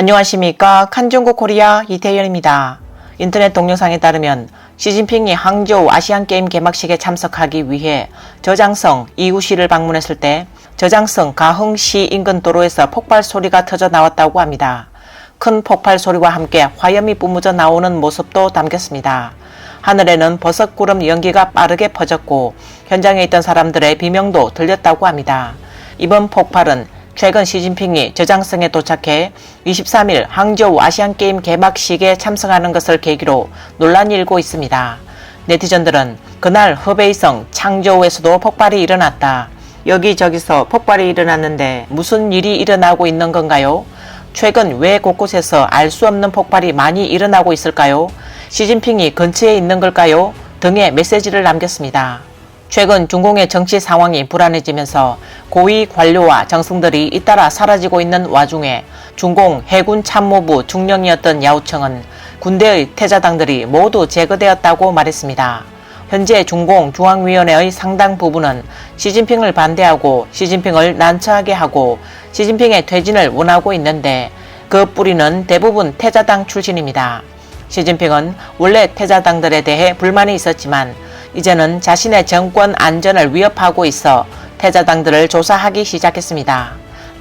안녕하십니까. 칸중국 코리아 이태현입니다. 인터넷 동영상에 따르면 시진핑이 항저우 아시안게임 개막식에 참석하기 위해 저장성 이구시를 방문했을 때 저장성 가흥시 인근 도로에서 폭발 소리가 터져 나왔다고 합니다. 큰 폭발 소리와 함께 화염이 뿜어져 나오는 모습도 담겼습니다. 하늘에는 버섯구름 연기가 빠르게 퍼졌고 현장에 있던 사람들의 비명도 들렸다고 합니다. 이번 폭발은 최근 시진핑이 저장성에 도착해 23일 항저우 아시안게임 개막식에 참석하는 것을 계기로 논란이 일고 있습니다. 네티즌들은 그날 허베이성 창저우에서도 폭발이 일어났다. 여기저기서 폭발이 일어났는데 무슨 일이 일어나고 있는 건가요? 최근 왜 곳곳에서 알 수 없는 폭발이 많이 일어나고 있을까요? 시진핑이 근처에 있는 걸까요? 등의 메시지를 남겼습니다. 최근 중공의 정치 상황이 불안해지면서 고위 관료와 정승들이 잇따라 사라지고 있는 와중에 중공 해군 참모부 중령이었던 야우청은 군대의 태자당들이 모두 제거되었다고 말했습니다. 현재 중공 중앙위원회의 상당 부분은 시진핑을 반대하고 시진핑을 난처하게 하고 시진핑의 퇴진을 원하고 있는데 그 뿌리는 대부분 태자당 출신입니다. 시진핑은 원래 태자당들에 대해 불만이 있었지만 이제는 자신의 정권 안전을 위협하고 있어 태자당들을 조사하기 시작했습니다.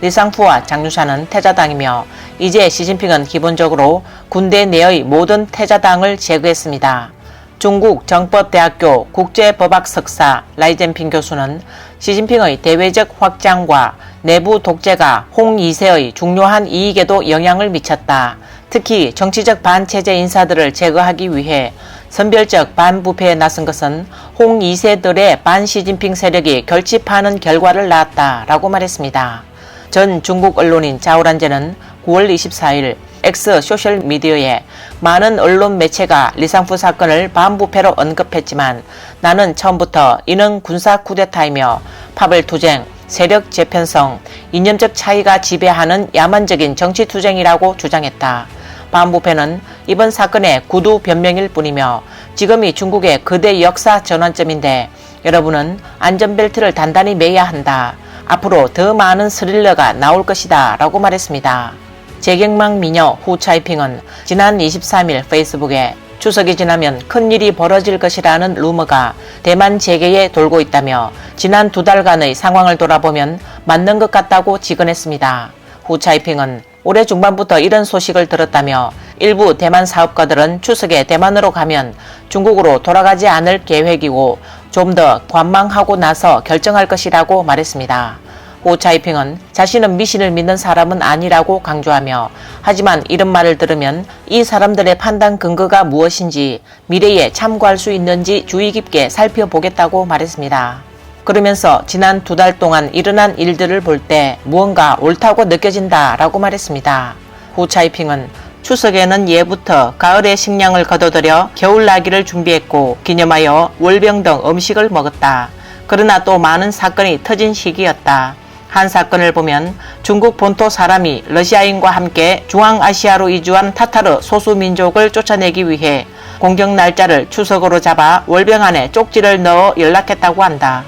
리상푸와 장유샤는 태자당이며 이제 시진핑은 기본적으로 군대 내의 모든 태자당을 제거했습니다. 중국 정법대학교 국제법학 석사 라이젠핑 교수는 시진핑의 대외적 확장과 내부 독재가 홍 2세의 중요한 이익에도 영향을 미쳤다. 특히 정치적 반체제 인사들을 제거하기 위해 선별적 반부패에 나선 것은 홍 2세들의 반시진핑 세력이 결집하는 결과를 낳았다라고 말했습니다. 전 중국 언론인 자오란제는 9월 24일 X 소셜미디어에 많은 언론 매체가 리상푸 사건을 반부패로 언급했지만 나는 처음부터 이는 군사 쿠데타이며 파벌 투쟁, 세력 재편성, 이념적 차이가 지배하는 야만적인 정치 투쟁이라고 주장했다. 반부패는 이번 사건의 구두 변명일 뿐이며 지금이 중국의 거대 역사 전환점인데 여러분은 안전벨트를 단단히 매야 한다. 앞으로 더 많은 스릴러가 나올 것이다 라고 말했습니다. 재경망 미녀 후차이핑은 지난 23일 페이스북에 추석이 지나면 큰일이 벌어질 것이라는 루머가 대만 재계에 돌고 있다며 지난 두 달간의 상황을 돌아보면 맞는 것 같다고 직언했습니다. 후차이핑은 올해 중반부터 이런 소식을 들었다며 일부 대만 사업가들은 추석에 대만으로 가면 중국으로 돌아가지 않을 계획이고 좀 더 관망하고 나서 결정할 것이라고 말했습니다. 호차이핑은 자신은 미신을 믿는 사람은 아니라고 강조하며 하지만 이런 말을 들으면 이 사람들의 판단 근거가 무엇인지 미래에 참고할 수 있는지 주의 깊게 살펴보겠다고 말했습니다. 그러면서 지난 두 달 동안 일어난 일들을 볼 때 무언가 옳다고 느껴진다 라고 말했습니다. 후차이핑은 추석에는 예부터 가을의 식량을 거둬들여 겨울 나기를 준비했고 기념하여 월병 등 음식을 먹었다. 그러나 또 많은 사건이 터진 시기였다. 한 사건을 보면 중국 본토 사람이 러시아인과 함께 중앙아시아로 이주한 타타르 소수 민족을 쫓아내기 위해 공격 날짜를 추석으로 잡아 월병 안에 쪽지를 넣어 연락했다고 한다.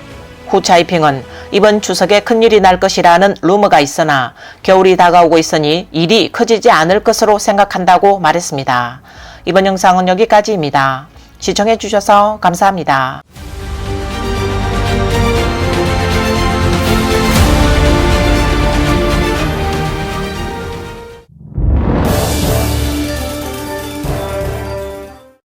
후차이핑은 이번 추석에 큰일이 날 것이라는 루머가 있으나 겨울이 다가오고 있으니 일이 커지지 않을 것으로 생각한다고 말했습니다. 이번 영상은 여기까지입니다. 시청해 주셔서 감사합니다.